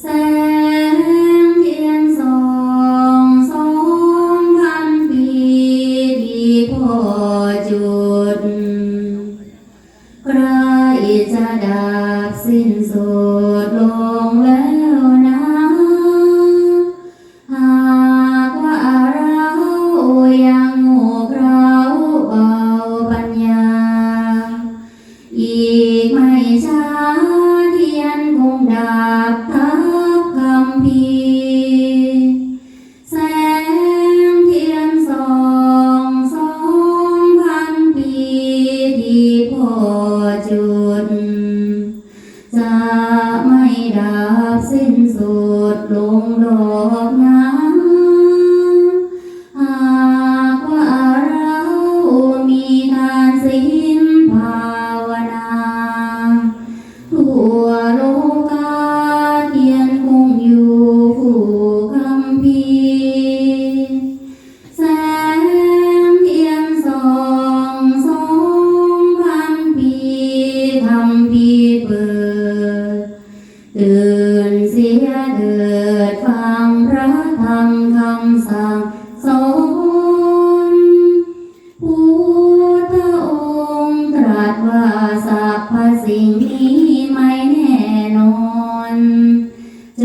แสงเทียนส่องสองพันปีที่พ่อจุด สุดลงดอ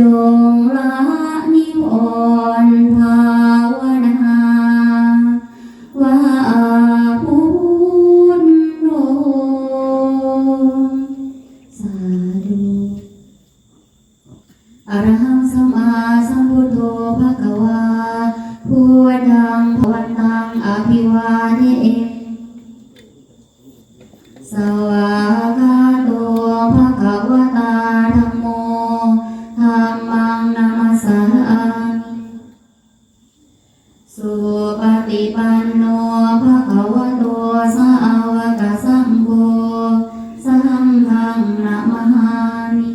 งละนิวรณ์ภาวนาว่าพุทโธสาธุอรหังสัมมาสัมพุทโธภะคะวาพุทธังภวันตังอภิวาเทสวา สุปฏิปันโนภะคะวะโตสาวกสังโฆสังฆังนะมหามิ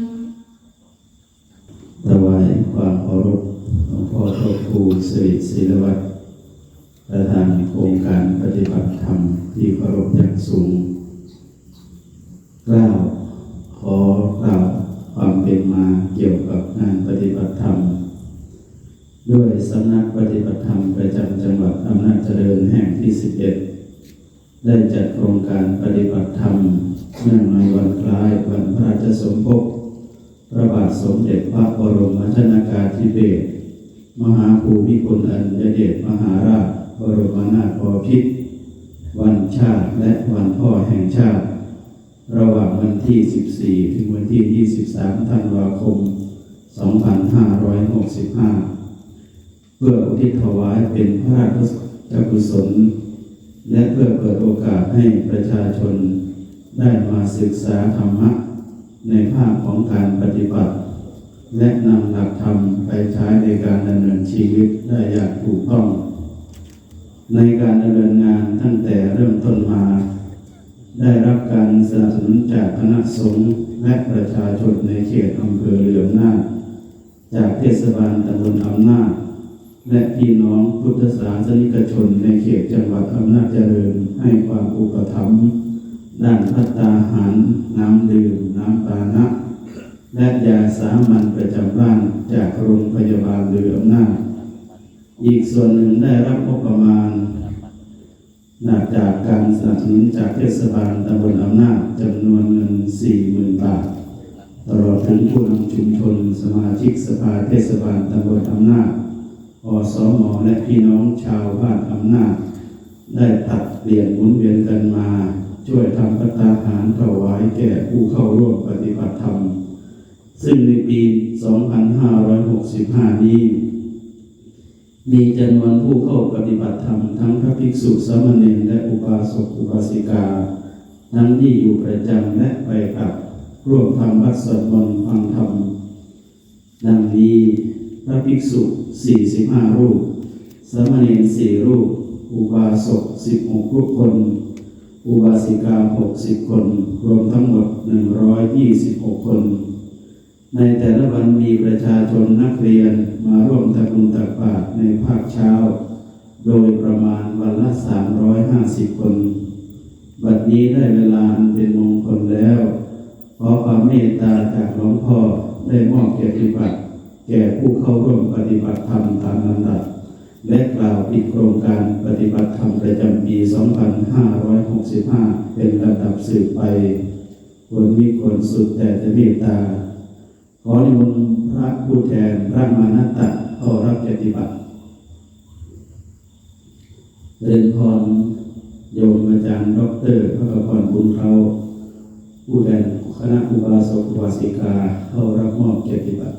ถวายความเคารพหลวงพ่อโตครูสิริศิลวัตรประธานโครงการปฏิบัติธรรมที่เคารพอย่างสูงกล่าว 21 ได้จัดโครงการปฏิบัติธรรมนื่งในวันคล้ายวันพระราชสมภพพระบาทสมเด็จพระบรมชนากาธิเบศรมหาภูมิพลอดุลยเดชมหาราช บรมนาถบพิตรวันชาติและวันพ่อแห่งชาติ ระหว่างวันที่ 14 ถึงวันที่ 23 ธันวาคม 2565 เพื่ออุทิศถวายเป็นพระราชกุศล และเพื่อเปิดโอกาสให้ประชาชนได้มาศึกษาธรรมะ ในภาคของการปฏิบัติ และนำหลักธรรมไปใช้ในการดำเนินชีวิตได้อย่างถูกต้อง ในการดำเนินงานตั้งแต่เริ่มต้นมา ได้รับการสนับสนุนจากคณะสงฆ์และประชาชนในเขตอำเภอเหลือมนาจจากเทศบาลตำบลอำนาจ และพี่น้องพุทธศาสนิกชนในเขตจังหวัดอำนาจเจริญให้ความอุปถัมภ์ด้านพัตตาหาร น้ำดื่ม น้ำปานะ และยาสามัญประจำบ้านจากโรงพยาบาลเรืออำนาจอีกส่วนหนึ่งได้รับงบประมาณนาจากการสนับสนุนจากเทศบาลตำบลอำนาจจำนวนเงิน 40,000 บาท ตลอดถึงผู้นำชุมชนสมาชิกสภาเทศบาลตำบลอำนาจ อสมและพี่น้องชาวบ้านอำนาจ ได้ผลัดเปลี่ยนหมุนเวียนกันมา ช่วยทำพัตตาหารถวายแก่ผู้เข้าร่วมปฏิบัติธรรม ซึ่งในปี 2565 นี้ มีจำนวนผู้เข้าปฏิบัติธรรม ทั้งพระภิกษุสามเณรและอุบาสกอุบาสิกา ทั้งที่อยู่ประจำและไปกลับร่วมทำวัดสวดมนต์ฟังธรรม ภิกษุ 45 รูปสามเณร4รูป อุบาสก 16 รูปคน อุบาสิกา 60 คน รวมทั้งหมด 126 คน ในแต่ละวันมีประชาชนนักเรียนมาร่วมทำบุญตักบาตรในภาคเช้า โดยประมาณวันละ 350 คน บัดนี้ได้เวลาเป็นมงคลแล้ว ขอความเมตตาจากหลวงพ่อได้มอบเกียรติบัตร แก่ผู้เข้าร่วมปฏิบัติธรรมตามลำดับ และกล่าวปิดโครงการปฏิบัติธรรมประจำปี 2565 เป็นลำดับสืบไปควรมีควรสุดแต่จะเมตตา ขอนิมนต์พระผู้แทนพระมานัตตะเข้ารับปฏิบัติเรียนพรโยมอาจารย์ดอกเตอรพระกพรบุญเขาผู้แทนคณะอุบาสกอุบาสิกาเข้ารับมอบเกียรติบัตร